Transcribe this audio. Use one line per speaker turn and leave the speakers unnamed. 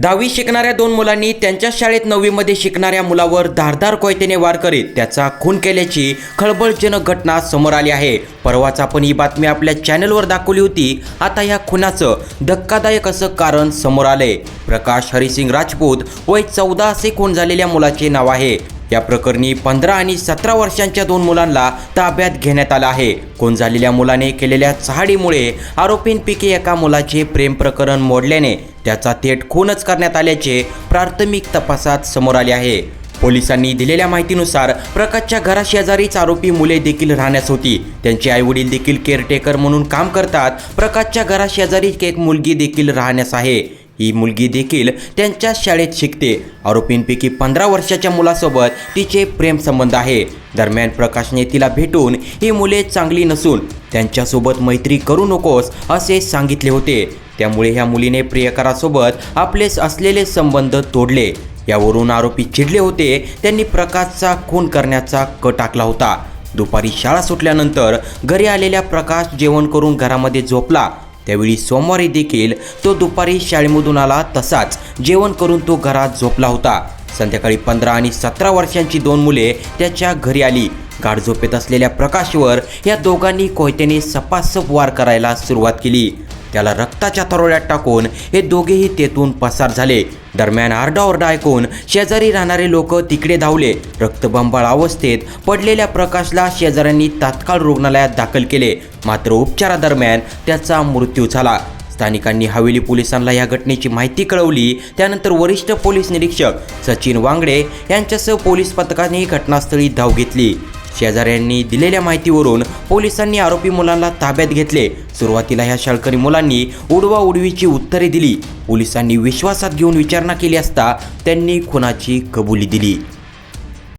दहावी शिकणाऱ्या दोन मुलांनी त्यांच्या शाळेत नववीमध्ये शिकणाऱ्या मुलावर धारदार कोयतेने वार करीत त्याचा खून केल्याची खळबळजनक घटना समोर आली आहे. परवाच आपण ही बातमी आपल्या चॅनलवर दाखवली होती. आता या खुनाचं धक्कादायक असं कारण समोर आलंय. प्रकाश हरिसिंग राजपूत वय चौदा असे खून झालेल्या मुलाचे नाव आहे. या प्रकरणी पंधरा आणि सतरा वर्षांच्या दोन मुलांना ताब्यात घेण्यात आलं आहे. खून झालेल्या मुलाने केलेल्या चहाडीमुळे आरोपींपैकी एका मुलाचे प्रेम प्रकरण मोडल्याने त्याचा थेट खूनच करण्यात आल्याचे प्राथमिक तपासात समोर आले आहे. पोलिसांनी दिलेल्या माहितीनुसार प्रकाशच्या घराशेजारीच आरोपी मुले देखील राहण्यास होती. त्यांचे आईवडील देखील केअरटेकर म्हणून काम करतात. प्रकाशच्या घराशेजारी एक मुलगी देखील राहण्यास आहे. ही मुलगी देखील त्यांच्या शाळेत शिकते. आरोपींपैकी पंधरा वर्षाच्या मुलासोबत तिचे प्रेमसंबंध आहे. दरम्यान प्रकाशने तिला भेटून ही मुले चांगली नसून त्यांच्यासोबत मैत्री करू नकोस असे सांगितले होते. त्यामुळे ह्या मुलीने प्रियकरासोबत आपले असलेले संबंध तोडले. यावरून आरोपी चिडले होते. त्यांनी प्रकाशचा खून करण्याचा क टाकला होता. दुपारी शाळा सुटल्यानंतर घरी आलेल्या प्रकाश जेवण करून घरामध्ये झोपला. त्यावेळी सोमवारी देखील तो दुपारी शाळेमधून आला तसाच जेवण करून तो घरात झोपला होता. संध्याकाळी पंधरा आणि सतरा वर्षांची दोन मुले त्याच्या घरी आली. गाढ झोपेत असलेल्या प्रकाशवर या दोघांनी कोयत्याने सपासप वार करायला सुरुवात केली. त्याला रक्ताच्या तरोड्यात टाकून हे दोघेही तेथून पसार झाले. दरम्यान आरडाओरडा ऐकून शेजारी राहणारे लोक तिकडे धावले. रक्तबंबाळ अवस्थेत पडलेल्या प्रकाशला शेजाऱ्यांनी तात्काळ रुग्णालयात दाखल केले. मात्र उपचारादरम्यान त्याचा मृत्यू झाला. स्थानिकांनी हवेली पोलिसांना या घटनेची माहिती कळवली. त्यानंतर वरिष्ठ पोलीस निरीक्षक सचिन वांगडे यांच्यासह पोलीस पथकाने घटनास्थळी धाव घेतली. शेजाऱ्यांनी दिलेल्या माहितीवरून पोलिसांनी आरोपी मुलांना ताब्यात घेतले. सुरुवातीला ह्या शाळकरी मुलांनी उडवा उडवीची उत्तरे दिली. पोलिसांनी विश्वासात घेऊन विचारणा केली असता त्यांनी खुनाची कबुली दिली.